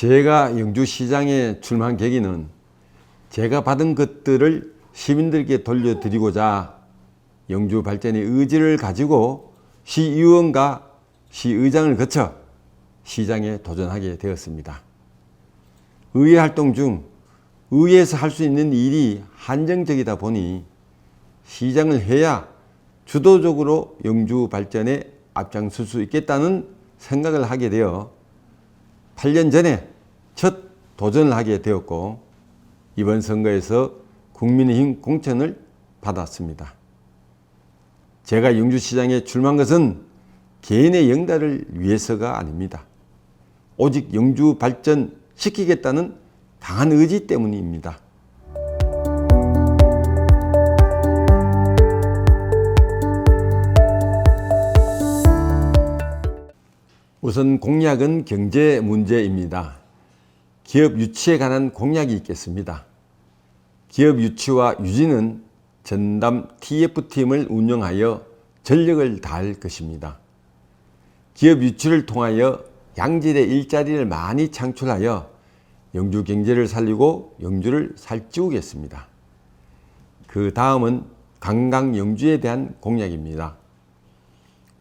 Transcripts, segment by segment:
제가 영주시장에 출마한 계기는 제가 받은 것들을 시민들께 돌려드리고자 영주 발전의 의지를 가지고 시의원과 시의장을 거쳐 시장에 도전하게 되었습니다. 의회 활동 중 의회에서 할 수 있는 일이 한정적이다 보니 시장을 해야 주도적으로 영주 발전에 앞장설 수 있겠다는 생각을 하게 되어 8년 전에 첫 도전을 하게 되었고 이번 선거에서 국민의힘 공천을 받았습니다. 제가 영주시장에 출마한 것은 개인의 영달을 위해서가 아닙니다. 오직 영주 발전 시키겠다는 강한 의지 때문입니다. 우선 공약은 경제 문제입니다. 기업 유치에 관한 공약이 있겠습니다. 기업 유치와 유지는 전담 TF팀을 운영하여 전력을 다할 것입니다. 기업 유치를 통하여 양질의 일자리를 많이 창출하여 영주 경제를 살리고 영주를 살찌우겠습니다. 그 다음은 관광 영주에 대한 공약입니다.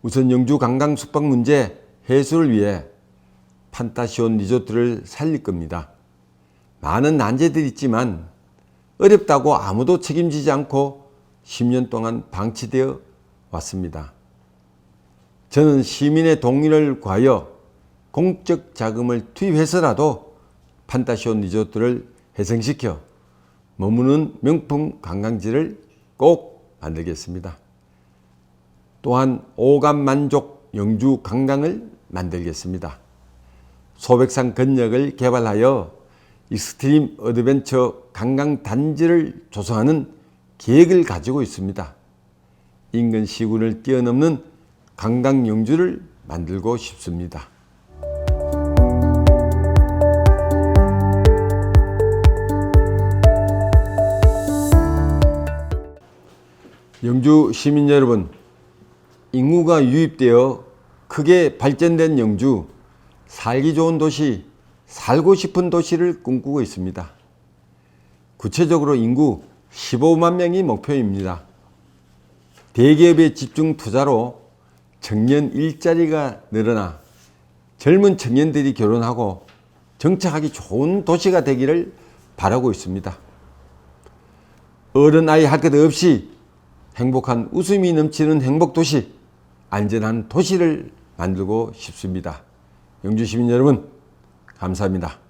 우선 영주 관광 숙박 문제 해소를 위해 판타시온 리조트를 살릴 겁니다. 많은 난제들이 있지만 어렵다고 아무도 책임지지 않고 10년 동안 방치되어 왔습니다. 저는 시민의 동의를 구하여 공적 자금을 투입해서라도 판타시온 리조트를 회생시켜 머무는 명품 관광지를 꼭 만들겠습니다. 또한 오감 만족 영주 관광을 만들겠습니다. 소백산 건역을 개발하여 익스트림 어드벤처 관광 단지를 조성하는 계획을 가지고 있습니다. 인근 시군을 뛰어넘는 관광 영주를 만들고 싶습니다. 영주 시민 여러분, 인구가 유입되어 크게 발전된 영주, 살기 좋은 도시, 살고 싶은 도시를 꿈꾸고 있습니다. 구체적으로 인구 15만 명이 목표입니다. 대기업의 집중 투자로 청년 일자리가 늘어나 젊은 청년들이 결혼하고 정착하기 좋은 도시가 되기를 바라고 있습니다. 어른 아이 할 것 없이 행복한 웃음이 넘치는 행복 도시, 안전한 도시를 만들고 싶습니다. 영주 시민 여러분, 감사합니다.